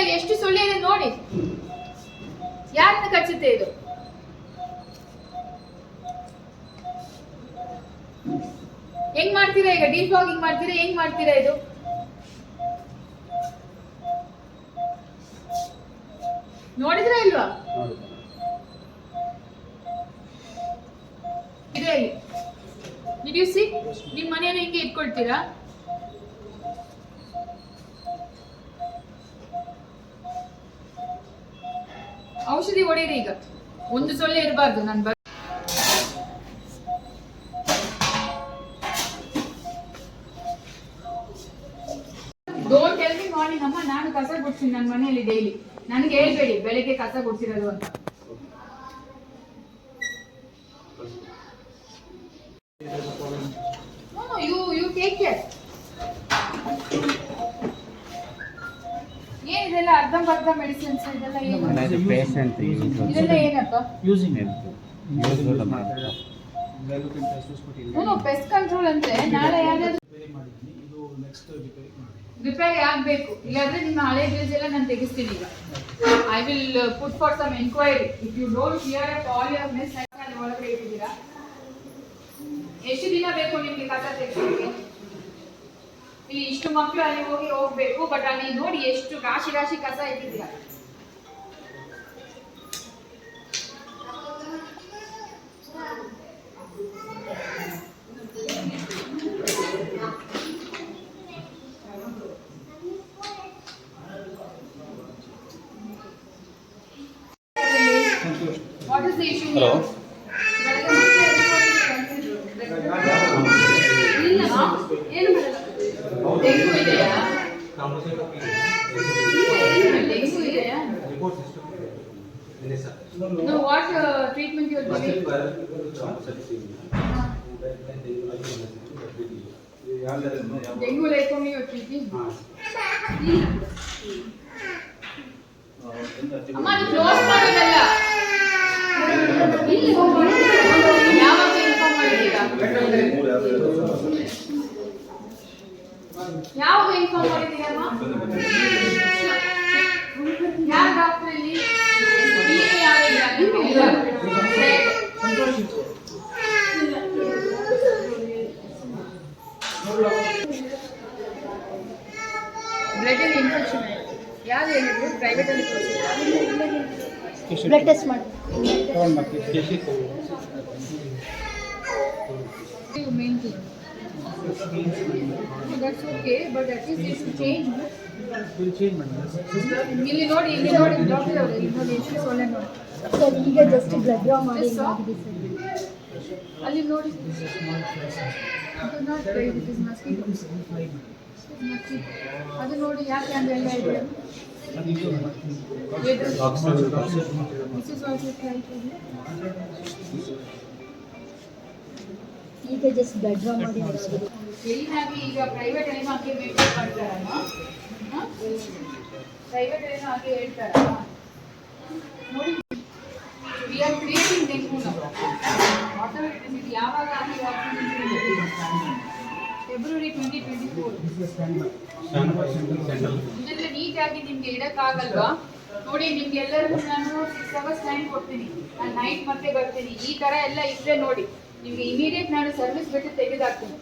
ಅಲ್ಲಿ ಎಷ್ಟು ಸುಳ್ಳೆ ಇದೆ ನೋಡಿ. ಯಾರನ್ನ ಕಚ್ಚುತ್ತೆ ಇದು? ಹೆಂಗ್ ಮಾಡ್ತೀರಾ ಈಗ? ಡೀಪ್ ಬ್ಲಾಗಿಂಗ್ ಮಾಡ್ತೀರಾ? ಹೆಂಗ್ ಮಾಡ್ತೀರಾ ಇದು? ನೋಡಿದ್ರಾ ಇಲ್ವಾ? ಇದೆ ಇಲ್ಲಿ. ಸಿ ನಿಮ್ ಮನೆಯನ್ನು ಹಿಂಗೆ ಇಟ್ಕೊಳ್ತೀರಾ? ಔಷಧಿ ಹೊಡೆಯಿರಿ ಈಗ. ಒಂದು ಸೊಳ್ಳೆ ಇರಬಾರ್ದು ನನ್ನ ಬಗ್ಗೆ ಡೋಂಟ್ ಟೆಲ್ ಮಿ ಮಾರ್ನಿಂಗ್ ಅಮ್ಮ ನಾನು ಕಸ ಗುಡ್ತೀನಿ ನನ್ನ ಮನೆಯಲ್ಲಿ ಡೈಲಿ ನನಗೆ ಹೇಳ್ಬೇಡಿ, ಬೆಳಿಗ್ಗೆ ಕಸ ಗುಡ್ಸಿರೋದು ಅಂತ. ಯು ಯು ಟೇಕ್ you ಅರ್ಧಂಬರ್ಧ ಮೆಡಿಸಿನ್ಸ್ ಇದೆಲ್ಲ ಏನು? ಇದೆಲ್ಲ ಏನಪ್ಪ? ಪೆಸ್ಟ್ ಕಂಟ್ರೋಲ್ ನಾಳೆ ಯಾವ್ದಾದ್ರು ರಿಪೇರಿ ಮಾಡಿದ್ದೀನಿ ಇದು ನೆಕ್ಸ್ಟ್ ರಿಪೇರಿ ಮಾಡಿ ರಿಪೇರಿ ಆಗ್ಬೇಕು. ಇಲ್ಲಾಂದ್ರೆ ನಿಮ್ಮ ಹಳೆ ಬಿಲ್ಸ್ ಎಲ್ಲ ನಾನು ತೆಗಿಸ್ತೀನಿ ಈಗ. I will put for some enquiry if you don't hear up all your miss ಒಳಗಡೆ ಇಟ್ಟಿದ್ದೀರಾ? ಎಷ್ಟು ದಿನ ಬೇಕು ನಿಮ್ಗೆ ಕಸ ತೆಗಿಸೋಕೆ ಇಲ್ಲಿ ಇಷ್ಟು ಮಕ್ಕಳು ಅಲ್ಲಿ ಹೋಗಿ ಹೋಗ್ಬೇಕು ಬಟ್ ಅಲ್ಲಿ ನೋಡಿ ಎಷ್ಟು ರಾಶಿ ರಾಶಿ ಕಸ ಇಟ್ಟಿದ್ದೀರಾ what is the issue Hello. ಇಲ್ಲ ಏನು ಮಾಡಲ್ಲ ಡೆಂಗು ಇದೆಯಾ ಡೆಂಗು ಇದೆಯಾ No, what uh, treatment you are giving? Dengue like you are treating? ಅಮ್ಮ ಅದು ಕ್ಲೋಸ್ ಮಾಡೋದಲ್ಲ ಇಲ್ಲಿ ಯಾವಾಗ ಇನ್ಫಾರ್ಮ್ ಮಾಡಿದ್ದೀರಾ ಯಾವಾಗ ಇನ್ಫಾರ್ಮ್ ಮಾಡಿದ್ದೀರಮ್ಮ ಯಾವ ಡಾಕ್ಟರ್ ಇಲ್ಲಿ? ಇಲ್ಲಿ. ಯಾರಿಲ್ಲ ನೀವು ಬ್ಲಡ್ ಇನ್ಫೆಕ್ಷನ್ ಯಾರು ಹೇಳಿದ್ರು? ಪ್ರೈವೇಟ್ ಅಲ್ಲಿ ಬ್ಲಡ್ ಟೆಸ್ಟ್ ಮಾಡಿ. Main Thing that's okay but at least it's change Will change madam. ಇಲ್ಲಿ ನೋಡಿ ಇಲ್ಲಿ ನೋಡಿ ಡಾಕ್ಟರ್ ಅವರು ಇಲ್ಲಿ ನೋಡಿ ಎಷ್ಟು ಸೊಳ್ಳೆ ನೋಡಿ ಸರ್ ಈಗ ಜಸ್ಟ್ ಬ್ಲಡ್ ಡ್ರಾ ಮಾಡಿ Yes, sir. ಆಗಿದೆ ಸರ್ ಅಲ್ಲಿ ನೋಡಿ This is small process. ಅದು not right it is mosquito This is fine. ಅದು ನೋಡಿ ಯಾಕೆ ಹಂಗೆಲ್ಲ ಇದೆ ಅದಕ್ಕೆ ದಿಸ್ ಇಸ್ ಆಲ್ಸೋ ಟ್ರೈ ಈಗ ಜಸ್ಟ್ ಬ್ಲಡ್ ಡ್ರಾ ಮಾಡಿ ಎಲ್ಲಿನಾಗಿ ಈಗ ಪ್ರೈವೇಟ್ ಏನು ಹಾಕಿ ಮೇಂಟೈನ್ ಮಾಡ್ತಾರಮ್ಮ ಪ್ರೈವೇಟ್ ಏನೋ ಹಾಕಿ ಹೇಳ್ತಾರಮ್ಮ ನೋಡಿ. We are creating it is ಇದು ಯಾವಾಗ ಹಾಕಿ ಫೆಬ್ರವರಿ ಟ್ವೆಂಟಿ ಟ್ವೆಂಟಿ ಫೋರ್ ಇದೆಲ್ಲ ನೀಟಾಗಿ ನಿಮ್ಗೆ ಇಡಕ್ಕಾಗಲ್ವಾ? ನೋಡಿ ನಿಮ್ಗೆಲ್ಲರಿಗೂ ನಾನು ಸಿಕ್ಸ್ ಅವರ್ಸ್ ಟೈಮ್ ಕೊಡ್ತೀನಿ. ನಾನು ನೈಟ್ ಮತ್ತೆ ಬರ್ತೀನಿ. ಈ ತರ ಎಲ್ಲ ಇದ್ರೆ ನೋಡಿ. ನಿಮ್ಗೆ ಇಮಿಡಿಯೇಟ್ ನಾನು ಸರ್ವಿಸ್ ಬಿಟ್ಟು ತೆಗೆದಾಕ್ತೀನಿ.